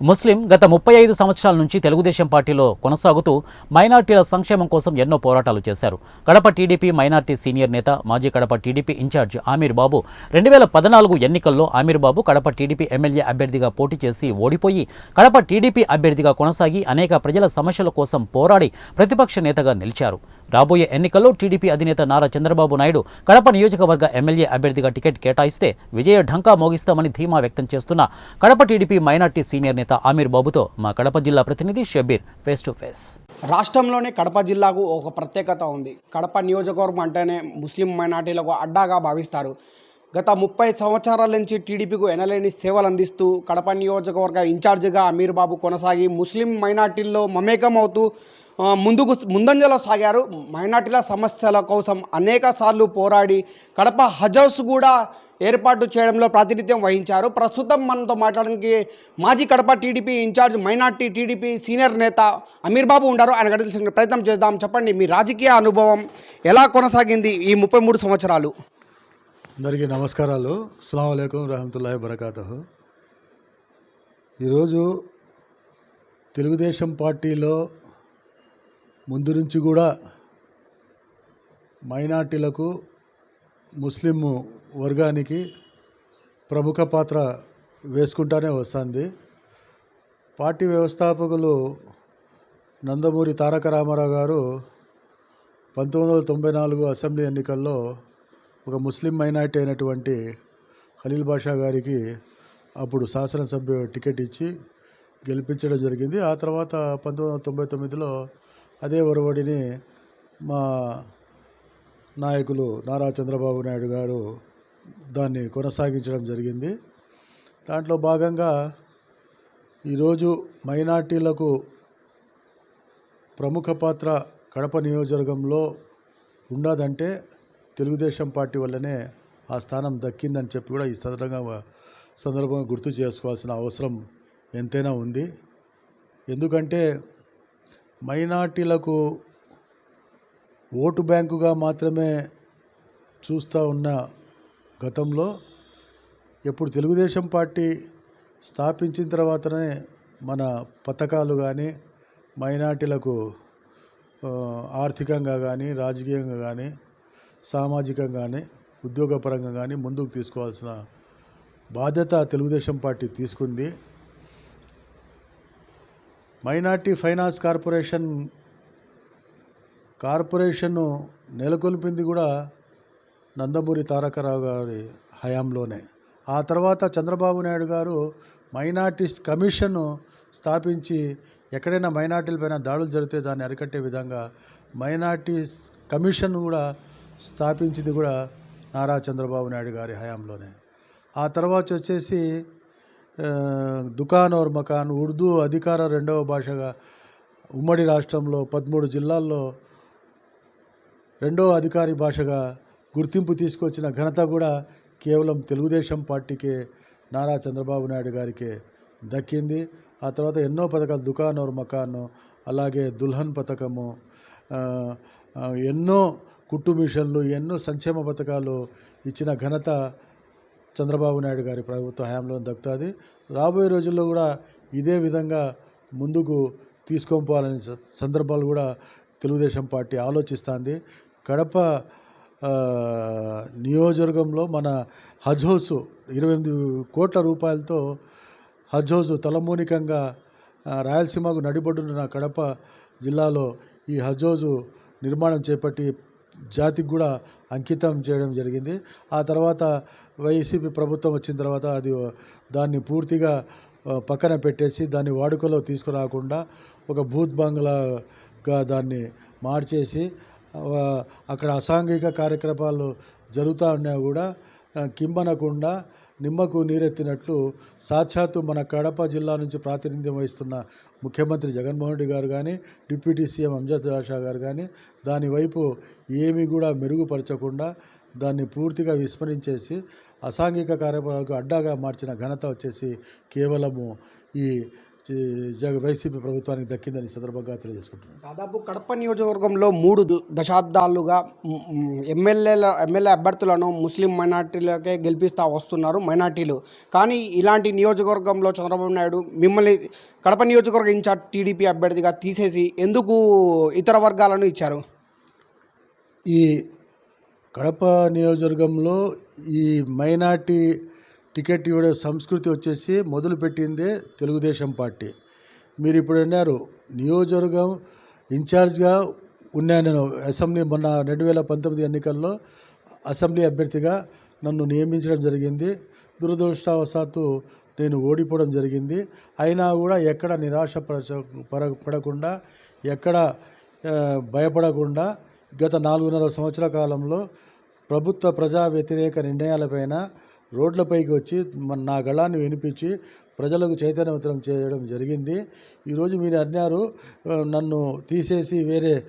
ముస్లిం గత ముప్పై ఐదు సంవత్సరాల నుంచి తెలుగుదేశం పార్టీలో కొనసాగుతూ మైనార్టీల సంక్షేమం కోసం ఎన్నో పోరాటాలు చేశారు. కడప టీడీపీ మైనార్టీ సీనియర్ నేత మాజీ కడప టీడీపీ ఇన్ఛార్జ్ ఆమీర్ బాబు రెండు వేల పద్నాలుగు ఎన్నికల్లో ఆమీర్ బాబు కడప టీడీపీ ఎమ్మెల్యే అభ్యర్థిగా పోటీ చేసి ఓడిపోయి కడప టీడీపీ అభ్యర్థిగా కొనసాగి అనేక ప్రజల సమస్యల కోసం పోరాడి ప్రతిపక్ష నేతగా నిలిచారు. రాబోయే ఎన్నికల్లో టీడీపీ అధినేత నారా చంద్రబాబు నాయుడు కడప నియోజకవర్గ ఎమ్మెల్యే అభ్యర్థిగా టికెట్ కేటాయిస్తే విజయ ఢంకా మోగిస్తామని ధీమా వ్యక్తం చేస్తున్న కడప టీడీపీ మైనార్టీ సీనియర్ నేత ఆమీర్ బాబుతో మా కడప జిల్లా ప్రతినిధి షబీర్ ఫేస్ టు ఫేస్. రాష్ట్రంలోనే కడప జిల్లాకు ఒక ప్రత్యేకత ఉంది. కడప నియోజకవర్గం అంటేనే ముస్లిం మైనార్టీలకు అడ్డాగా భావిస్తారు. గత ముప్పై సంవత్సరాల నుంచి టీడీపీకు ఎనలేని సేవలు అందిస్తూ కడప నియోజకవర్గ ఇన్ఛార్జిగా అమీర్ బాబు కొనసాగి ముస్లిం మైనార్టీల్లో మమేకం అవుతూ ముందుకు ముందంజలో సాగారు. మైనార్టీల సమస్యల కోసం అనేక సార్లు పోరాడి కడప హజౌస్ కూడా ఏర్పాటు చేయడంలో ప్రాతినిధ్యం వహించారు. ప్రస్తుతం మనతో మాట్లాడడానికి మాజీ Kadapa TDP incharge minority TDP senior నేత అమీర్ బాబు ఉండారు. ఆయన గడిచిన ప్రయత్నం చేద్దాం. చెప్పండి మీ రాజకీయ అనుభవం ఎలా కొనసాగింది ఈ ముప్పై మూడు సంవత్సరాలు? అందరికీ నమస్కారాలు. అస్సలం అయికం రహమతుల్లాహి బరకాత ఈరోజు తెలుగుదేశం పార్టీలో ముందు నుంచి కూడా మైనార్టీలకు ముస్లిం వర్గానికి ప్రముఖ పాత్ర వేసుకుంటానే వస్తుంది. పార్టీ వ్యవస్థాపకులు నందమూరి తారక రామారావు గారు పంతొమ్మిది వందల తొంభై నాలుగు అసెంబ్లీ ఎన్నికల్లో ఒక ముస్లిం మైనార్టీ అయినటువంటి ఖలీల్ బాషా గారికి అప్పుడు శాసనసభ్యు టికెట్ ఇచ్చి గెలిపించడం జరిగింది. ఆ తర్వాత పంతొమ్మిది వందల తొంభై తొమ్మిదిలో అదే ఒరవడిని మా నాయకులు నారా చంద్రబాబు నాయుడు గారు దాన్ని కొనసాగించడం జరిగింది. దాంట్లో భాగంగా ఈరోజు మైనార్టీలకు ప్రముఖ పాత్ర కడప నియోజకవర్గంలో ఉన్నదంటే తెలుగుదేశం పార్టీ వల్లనే ఆ స్థానం దక్కిందని చెప్పి కూడా ఈ సందర్భంగా సందర్భంగా గుర్తు చేసుకోవాల్సిన అవసరం ఎంతైనా ఉంది. ఎందుకంటే మైనార్టీలకు ఓటు బ్యాంకుగా మాత్రమే చూస్తూ ఉన్న గతంలో ఎప్పుడు తెలుగుదేశం పార్టీ స్థాపించిన తర్వాతనే మన పథకాలు కానీ మైనార్టీలకు ఆర్థికంగా కానీ రాజకీయంగా కానీ సామాజికంగా కానీ ఉద్యోగపరంగా కానీ ముందుకు తీసుకోవాల్సిన బాధ్యత తెలుగుదేశం పార్టీ తీసుకుంది. మైనార్టీ ఫైనాన్స్ కార్పొరేషన్ కార్పొరేషన్ను నెలకొల్పింది కూడా నందమూరి తారకరావు గారి హయాంలోనే. ఆ తర్వాత చంద్రబాబు నాయుడు గారు మైనార్టీస్ కమిషన్ను స్థాపించి ఎక్కడైనా మైనార్టీలపైన దాడులు జరిగితే దాన్ని అరికట్టే విధంగా మైనార్టీస్ కమిషన్ కూడా స్థాపించింది కూడా నారా చంద్రబాబు నాయుడు గారి హయాంలోనే. ఆ తర్వాత వచ్చేసి దుకాన్ ఓర్ మకాన్ ఉర్దూ అధికార రెండవ భాషగా ఉమ్మడి రాష్ట్రంలో పదమూడు జిల్లాల్లో రెండవ అధికారి భాషగా గుర్తింపు తీసుకొచ్చిన ఘనత కూడా కేవలం తెలుగుదేశం పార్టీకే నారా చంద్రబాబు నాయుడు గారికే దక్కింది. ఆ తర్వాత ఎన్నో పథకాలు దుకాన్ ఓర్ మకాను అలాగే దుల్హన్ పథకము ఎన్నో కుట్టు మిషన్లు ఎన్నో సంక్షేమ పథకాలు ఇచ్చిన ఘనత చంద్రబాబు నాయుడు గారి ప్రభుత్వ హయాంలో దక్కుతుంది రాబోయే రోజుల్లో కూడా ఇదే విధంగా ముందుకు తీసుకొని పోవాలనే సందర్భాలు కూడా తెలుగుదేశం పార్టీ ఆలోచిస్తుంది. కడప నియోజకవర్గంలో మన హజ్ హౌస్ ఇరవై ఎనిమిది కోట్ల రూపాయలతో హజ్ హౌస్ తలమూనికంగా రాయలసీమకు నడిబొడ్డున కడప జిల్లాలో ఈ హజ్ హౌస్ నిర్మాణం చేపట్టి జాతికి కూడా అంకితం చేయడం జరిగింది. ఆ తర్వాత వైసీపీ ప్రభుత్వం వచ్చిన తర్వాత అది దాన్ని పూర్తిగా పక్కన పెట్టేసి దాన్ని వాడుకలో తీసుకురాకుండా ఒక భూత్ బంగ్లాగా దాన్ని మార్చేసి అక్కడ అసాంఘిక కార్యక్రమాలు జరుగుతూ ఉన్నా కూడా కింబనకుండా నిమ్మకు నీరెత్తినట్లు సాక్షాత్తు మన కడప జిల్లా నుంచి ప్రాతినిధ్యం వహిస్తున్న ముఖ్యమంత్రి జగన్మోహన్ రెడ్డి గారు కానీ డిప్యూటీ సీఎం అంజద్ బాషా గారు కానీ దాని వైపు ఏమీ కూడా మెరుగుపరచకుండా దాన్ని పూర్తిగా విస్మరించేసి అసాంఘిక కార్యక్రమాలకు అడ్డాగా మార్చిన ఘనత వచ్చేసి కేవలము ఈ వైసీపీ ప్రభుత్వానికి దక్కిందని సందర్భంగా తెలియజేసుకుంటున్నాను. దాదాపు కడప నియోజకవర్గంలో మూడు దశాబ్దాలుగా ఎమ్మెల్యేల ఎమ్మెల్యే అభ్యర్థులను ముస్లిం మైనార్టీలకే గెలిపిస్తూ వస్తున్నారు మైనార్టీలు. కానీ ఇలాంటి నియోజకవర్గంలో చంద్రబాబు నాయుడు మిమ్మల్ని కడప నియోజకవర్గ ఇన్ఛార్జ్ టీడీపీ అభ్యర్థిగా తీసేసి ఎందుకు ఇతర వర్గాలను ఇచ్చారు? ఈ కడప నియోజకవర్గంలో ఈ మైనార్టీ టికెట్ ఇవ్వడే సంస్కృతి వచ్చేసి మొదలుపెట్టిందే తెలుగుదేశం పార్టీ. మీరు ఇప్పుడు అన్నారు నియోజకవర్గం ఇన్ఛార్జ్గా ఉన్నాను నేను. అసెంబ్లీ మొన్న రెండు వేల పంతొమ్మిది ఎన్నికల్లో అసెంబ్లీ అభ్యర్థిగా నన్ను నియమించడం జరిగింది. దురదృష్టవశాత్తు నేను ఓడిపోవడం జరిగింది. అయినా కూడా ఎక్కడ నిరాశ పరచ పర పడకుండా ఎక్కడ భయపడకుండా గత నాలుగున్నర సంవత్సరాల కాలంలో ప్రభుత్వ ప్రజా వ్యతిరేక నిర్ణయాలపైన రోడ్లపైకి వచ్చి నా గళాన్ని వినిపించి ప్రజలకు చైతన్యవంతం చేయడం జరిగింది. ఈరోజు మీరు అన్నారు నన్ను తీసేసి వేరే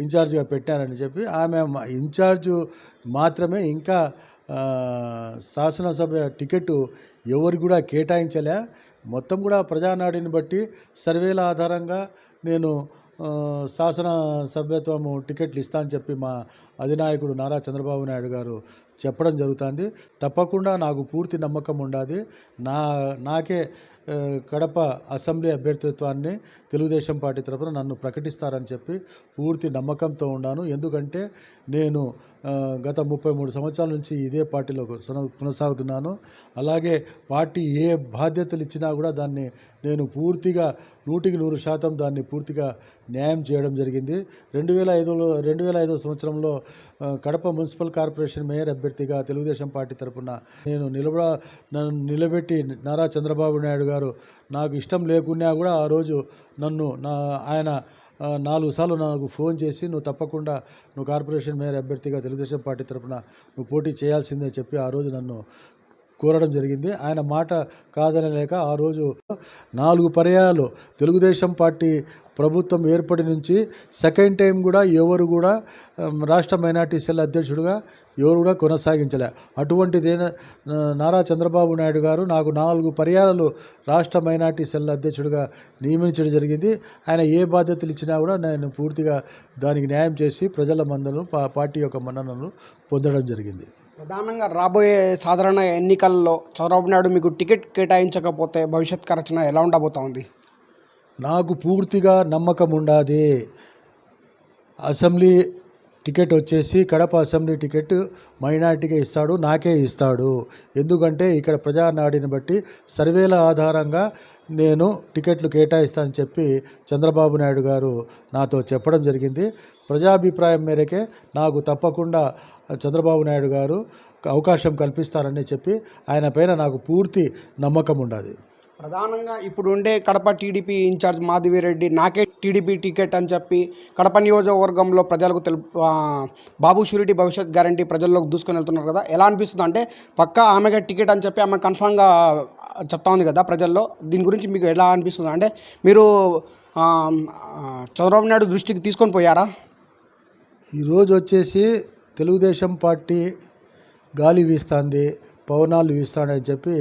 ఇన్ఛార్జిగా పెట్టారని చెప్పి. ఆమె మా- ఇన్ఛార్జ్ మాత్రమే ఇంకా శాసనసభ టికెట్ ఎవరు కూడా కేటాయించలే. మొత్తం కూడా ప్రజానాడిని బట్టి సర్వేల ఆధారంగా నేను శాసన సభ్యత్వము టికెట్లు ఇస్తా అని చెప్పి మా అధినాయకుడు నారా చంద్రబాబు నాయుడు గారు చెప్పడం జరుగుతుంది. తప్పకుండా నాకు పూర్తి నమ్మకం ఉండాది. నా నాకే కడప అసెంబ్లీ అభ్యర్థిత్వాన్ని తెలుగుదేశం పార్టీ తరఫున నన్ను ప్రకటిస్తారని చెప్పి పూర్తి నమ్మకంతో ఉన్నాను. ఎందుకంటే నేను గత ముప్పై మూడు సంవత్సరాల నుంచి ఇదే పార్టీలో కొనసాగుతున్నాను. అలాగే పార్టీ ఏ బాధ్యతలు ఇచ్చినా కూడా దాన్ని నేను పూర్తిగా నూటికి నూరు శాతం దాన్ని పూర్తిగా న్యాయం చేయడం జరిగింది. రెండు వేల ఐదులో రెండు వేల ఐదో సంవత్సరంలో కడప మున్సిపల్ కార్పొరేషన్ మేయర్ అభ్యర్థిగా తెలుగుదేశం పార్టీ తరఫున నేను నిలబడ నన్ను నిలబెట్టి నారా చంద్రబాబు నాయుడు గారు నాకు ఇష్టం లేకున్నా కూడా ఆ రోజు నన్ను నా ఆయన నాలుగు సార్లు నాకు ఫోన్ చేసి నువ్వు తప్పకుండా నువ్వు కార్పొరేషన్ మేయర్ అభ్యర్థిగా తెలుగుదేశం పార్టీ తరపున నువ్వు పోటీ చేయాల్సిందే చెప్పి ఆ రోజు నన్ను కోరడం జరిగింది. ఆయన మాట కాదనలేక ఆ రోజు నాలుగు పర్యాయాలు తెలుగుదేశం పార్టీ ప్రభుత్వం ఏర్పడి నుంచి సెకండ్ టైం కూడా ఎవరు కూడా రాష్ట్ర మైనార్టీ సెల్ అధ్యక్షుడిగా ఎవరు కూడా కొనసాగించలే. అటువంటిదే నారా చంద్రబాబు నాయుడు గారు నాకు నాలుగు పర్యాయాలు రాష్ట్ర మైనార్టీ సెల్ అధ్యక్షుడిగా నియమించడం జరిగింది. ఆయన ఏ బాధ్యతలు ఇచ్చినా కూడా నేను పూర్తిగా దానికి న్యాయం చేసి ప్రజల మందను పా- పార్టీ యొక్క మన్ననలు పొందడం జరిగింది. ప్రధానంగా రాబోయే సాధారణ ఎన్నికల్లో చంద్రబాబు నాయుడు మీకు టికెట్ కేటాయించకపోతే భవిష్యత్ కార్యాచరణ ఎలా ఉండబోతోంది? నాకు పూర్తిగా నమ్మకం ఉండాది అసెంబ్లీ టికెట్ వచ్చేసి కడప అసెంబ్లీ టికెట్ మైనార్టీకే ఇస్తాడు నాకే ఇస్తాడు. ఎందుకంటే ఇక్కడ ప్రజానాడిని బట్టి సర్వేల ఆధారంగా నేను టికెట్లు కేటాయిస్తానని చెప్పి చంద్రబాబు నాయుడు గారు నాతో చెప్పడం జరిగింది. ప్రజాభిప్రాయం మేరకే నాకు తప్పకుండా చంద్రబాబు నాయుడు గారు అవకాశం కల్పిస్తారని చెప్పి ఆయన పైన నాకు పూర్తి నమ్మకం ఉండదు. ప్రధానంగా ఇప్పుడు ఉండే కడప టీడీపీ ఇన్ఛార్జ్ మాధవిరెడ్డి నాకే టీడీపీ టికెట్ అని చెప్పి కడప నియోజకవర్గంలో ప్రజలకు తెలుపు బాబు షూరిటీ భవిష్యత్ గ్యారంటీ ప్రజల్లోకి దూసుకొని వెళ్తున్నారు కదా. ఎలా అనిపిస్తుంది అంటే పక్కా ఆమెకి టికెట్ అని చెప్పి ఆమె కన్ఫామ్గా చెప్తా ఉంది కదా ప్రజల్లో. దీని గురించి మీకు ఎలా అనిపిస్తుంది అంటే మీరు చంద్రబాబు నాయుడు దృష్టికి తీసుకొని పోయారా? ఈరోజు వచ్చేసి తెలుగుదేశం పార్టీ గాలి వీస్తుంది పవనాలు వీస్తాడని చెప్పి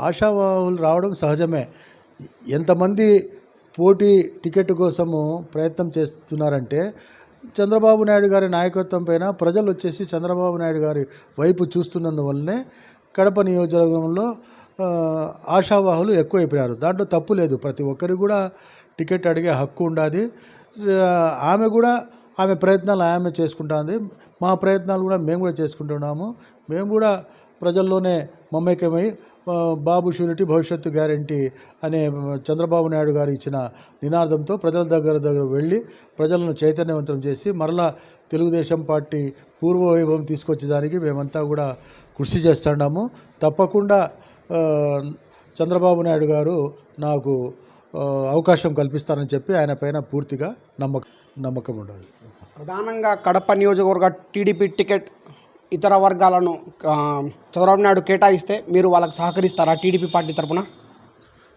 ఆశావాహులు రావడం సహజమే. ఎంతమంది పోటీ టికెట్ కోసము ప్రయత్నం చేస్తున్నారంటే చంద్రబాబు నాయుడు గారి నాయకత్వం పైన ప్రజలు వచ్చేసి చంద్రబాబు నాయుడు గారి వైపు చూస్తున్నందువల్లనే కడప నియోజకవర్గంలో ఆశావాహులు ఎక్కువైపోయారు. దాంట్లో తప్పు లేదు. ప్రతి ఒక్కరికి కూడా టికెట్ అడిగే హక్కు ఉండాది. ఆమె కూడా ఆమె ప్రయత్నాలు ఆమె చేసుకుంటుంది. మా ప్రయత్నాలు కూడా మేము కూడా చేసుకుంటున్నాము. మేము కూడా ప్రజల్లోనే మమేకమై బాబు షూరిటీ భవిష్యత్తు గ్యారంటీ అనే చంద్రబాబు నాయుడు గారు ఇచ్చిన నినాదంతో ప్రజల దగ్గర దగ్గర వెళ్ళి ప్రజలను చైతన్యవంతం చేసి మరలా తెలుగుదేశం పార్టీ పూర్వ వైభవం తీసుకొచ్చేదానికి మేమంతా కూడా కృషి చేస్తున్నాము. తప్పకుండా చంద్రబాబు నాయుడు గారు నాకు అవకాశం కల్పిస్తారని చెప్పి ఆయన పైన పూర్తిగా నమ్మకం నమ్మకం ఉండదు ప్రధానంగా కడప నియోజకవర్గ టీడీపీ టికెట్ ఇతర వర్గాలను చంద్రబాబు నాయుడు కేటాయిస్తే మీరు వాళ్ళకి సహకరిస్తారా టీడీపీ పార్టీ తరపున?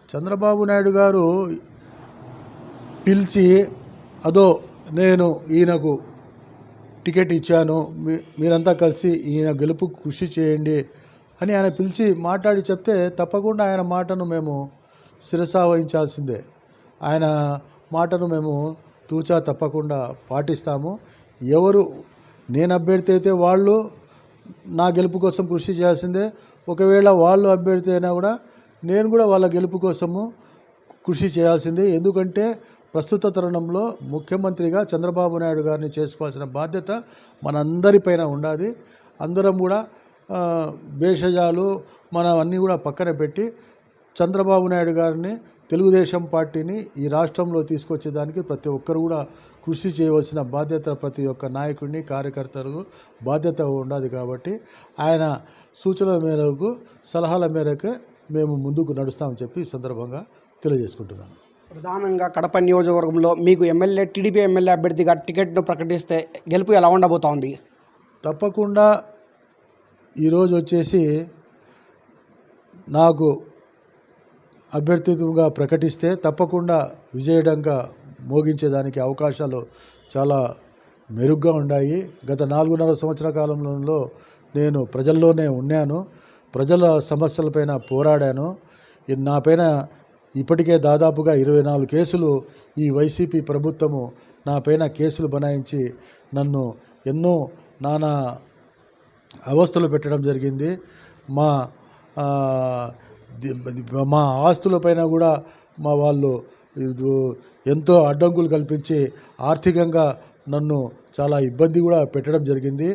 చంద్రబాబు నాయుడు గారు పిలిచి అదో నేను ఈయనకు టికెట్ ఇచ్చాను మీ మీరంతా కలిసి ఈయన గెలుపు కృషి చేయండి అని ఆయన పిలిచి మాట్లాడి చెప్తే తప్పకుండా ఆయన మాటను మేము శిరసా వహించాల్సిందే. ఆయన మాటను మేము తూచా తప్పకుండా పాటిస్తాము. ఎవరు నేను అభ్యర్థి అయితే వాళ్ళు నా గెలుపు కోసం కృషి చేయాల్సిందే. ఒకవేళ వాళ్ళు అభ్యర్థి అయినా కూడా నేను కూడా వాళ్ళ గెలుపు కోసము కృషి చేయాల్సిందే. ఎందుకంటే ప్రస్తుత తరుణంలో ముఖ్యమంత్రిగా చంద్రబాబు నాయుడు గారిని చేసుకోవాల్సిన బాధ్యత మనందరిపైన ఉండాలి. అందరం కూడా భేషజాలు మనం అన్నీ కూడా పక్కన పెట్టి చంద్రబాబు నాయుడు గారిని తెలుగుదేశం పార్టీని ఈ రాష్ట్రంలో తీసుకొచ్చేదానికి ప్రతి ఒక్కరు కూడా కృషి చేయవలసిన బాధ్యత ప్రతి ఒక్క నాయకుడిని కార్యకర్తలకు బాధ్యత ఉన్నది కాబట్టి ఆయన సూచనల మేరకు సలహాల మేరకు మేము ముందుకు నడుస్తామని చెప్పి ఈ సందర్భంగా తెలియజేసుకుంటున్నాను. ప్రధానంగా కడప నియోజకవర్గంలో మీకు ఎమ్మెల్యే టీడీపీ ఎమ్మెల్యే అభ్యర్థిగా టికెట్ను ప్రకటిస్తే గెలుపు ఎలా ఉండబోతోంది? తప్పకుండా ఈరోజు వచ్చేసి నాకు అభ్యర్థిగా ప్రకటిస్తే తప్పకుండా విజయడంగా మోగించేదానికి అవకాశాలు చాలా మెరుగ్గా ఉన్నాయి గత నాలుగున్నర సంవత్సర కాలంలో నేను ప్రజల్లోనే ఉన్నాను. ప్రజల సమస్యలపైన పోరాడాను. నాపైన నా పైన ఇప్పటికే దాదాపుగా ఇరవై నాలుగు కేసులు ఈ వైసీపీ ప్రభుత్వము నా పైన కేసులు బనాయించి నన్ను ఎన్నో నానా అవస్థలు పెట్టడం జరిగింది. మా మా ఆస్తులపైన కూడా మా వాళ్ళు ఎంతో అడ్డంకులు కల్పించి ఆర్థికంగా నన్ను చాలా ఇబ్బంది కూడా పెట్టడం జరిగింది.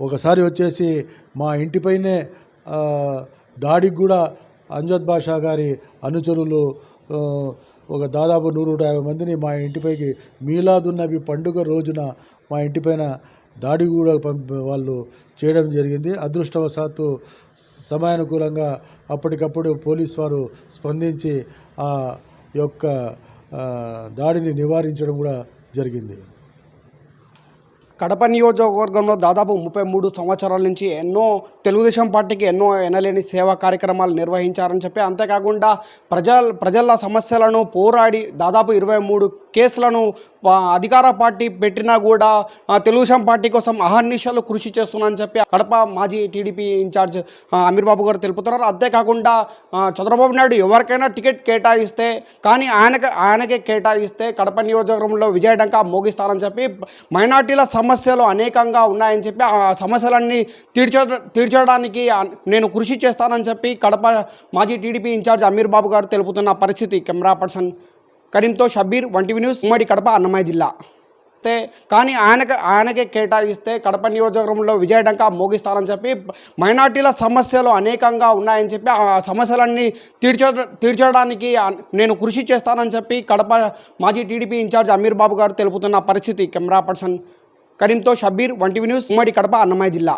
ఒకసారి వచ్చేసి మా ఇంటిపైనే దాడికి కూడా అంజద్ బాషా గారి అనుచరులు ఒక దాదాపు నూరు నూట యాభై మందిని మా ఇంటిపైకి మీలాదున్నబి పండుగ రోజున మా ఇంటిపైన దాడి కూడా పంపి వాళ్ళు చేయడం జరిగింది. అదృష్టవశాత్తు సమయానుకూలంగా అప్పటికప్పుడు పోలీస్ వారు స్పందించి ఆ యొక్క దాడిని నివారించడం కూడా జరిగింది. కడప నియోజకవర్గంలో దాదాపు ముప్పై మూడు సంవత్సరాల నుంచి ఎన్నో తెలుగుదేశం పార్టీకి ఎన్నో ఎనలేని సేవా కార్యక్రమాలు నిర్వహించారని చెప్పి అంతేకాకుండా ప్రజల ప్రజల సమస్యలను పోరాడి దాదాపు ఇరవై మూడు కేసులను అధికార పార్టీ పెట్టినా కూడా తెలుగుదేశం పార్టీ కోసం అహర్నిశలు కృషి చేస్తున్నానని చెప్పి కడప మాజీ టీడీపీ ఇన్ఛార్జ్ అమీర్ బాబు గారు తెలుపుతున్నారు. అంతేకాకుండా చంద్రబాబు నాయుడు ఎవరికైనా టికెట్ కేటాయిస్తే కానీ ఆయనకి ఆయనకే కేటాయిస్తే కడప నియోజకవర్గంలో విజయడంక మోగిస్తారని చెప్పి మైనార్టీల సమస్యలు అనేకంగా ఉన్నాయని చెప్పి ఆ సమస్యలన్నీ తీర్చ తీర్చడానికి నేను కృషి చేస్తానని చెప్పి కడప మాజీ టీడీపీ ఇన్ఛార్జ్ అమీర్ బాబు గారు తెలుపుతున్న పరిస్థితి. కెమెరా పర్సన్ కరీంతో షబీర్ వంటివి న్యూస్ ఉమ్మడి కడప అన్నమయ్య జిల్లా. కానీ ఆయనకి ఆయనకే కేటాయిస్తే కడప నియోజకవర్గంలో విజయడంక మోగిస్తారని చెప్పి మైనార్టీల సమస్యలు అనేకంగా ఉన్నాయని చెప్పి ఆ సమస్యలన్నీ తీర్చ తీర్చడానికి నేను కృషి చేస్తానని చెప్పి కడప మాజీ టీడీపీ ఇన్ఛార్జ్ అమీర్ బాబు గారు తెలుపుతున్న పరిస్థితి. కెమెరా పర్సన్ కరీంతో షబీర్ వంటివి న్యూస్ ఉమ్మడి కడప అన్నమయ్య జిల్లా.